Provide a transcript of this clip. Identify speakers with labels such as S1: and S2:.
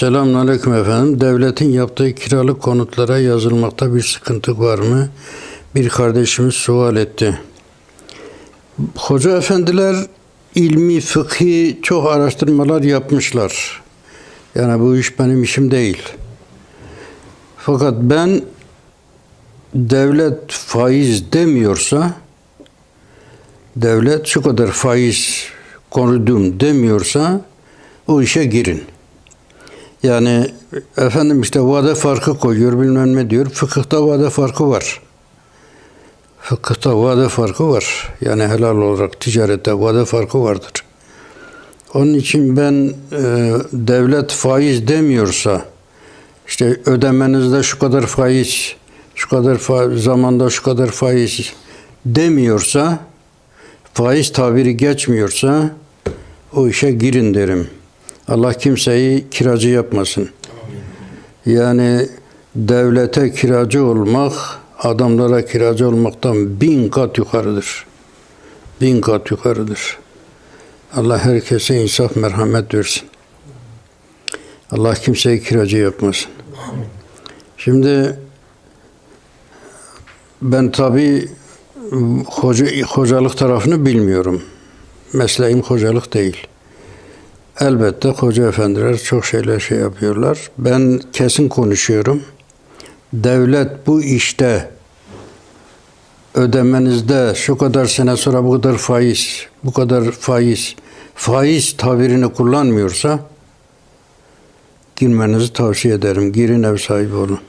S1: Selamünaleyküm efendim. Devletin yaptığı kiralık konutlara yazılmakta bir sıkıntı var mı? Bir kardeşimiz sual etti. Hoca efendiler ilmi, fıkhi çok araştırmalar yapmışlar. Yani bu iş benim işim değil. Fakat ben devlet faiz demiyorsa devlet şu kadar faiz korudum demiyorsa o işe girin. Yani efendim işte vade farkı koyuyor bilmem ne diyor. Fıkıhta vade farkı var. Fıkıhta vade farkı var. Yani helal olarak ticarette vade farkı vardır. Onun için ben e, devlet faiz demiyorsa işte ödemenizde şu kadar faiz, şu kadar fa- zamanda şu kadar faiz demiyorsa faiz tabiri geçmiyorsa o işe girin derim. Allah kimseyi kiracı yapmasın. Yani devlete kiracı olmak adamlara kiracı olmaktan bin kat yukarıdır. Bin kat yukarıdır. Allah herkese insaf merhamet versin. Allah kimseyi kiracı yapmasın. Şimdi ben tabi hoca, hocalık tarafını bilmiyorum. Mesleğim hocalık değil. Elbette hoca efendiler çok şeyler şey yapıyorlar. Ben kesin konuşuyorum. Devlet bu işte ödemenizde şu kadar sene sonra bu kadar faiz, bu kadar faiz, faiz tabirini kullanmıyorsa girmenizi tavsiye ederim. Girin ev sahibi olun.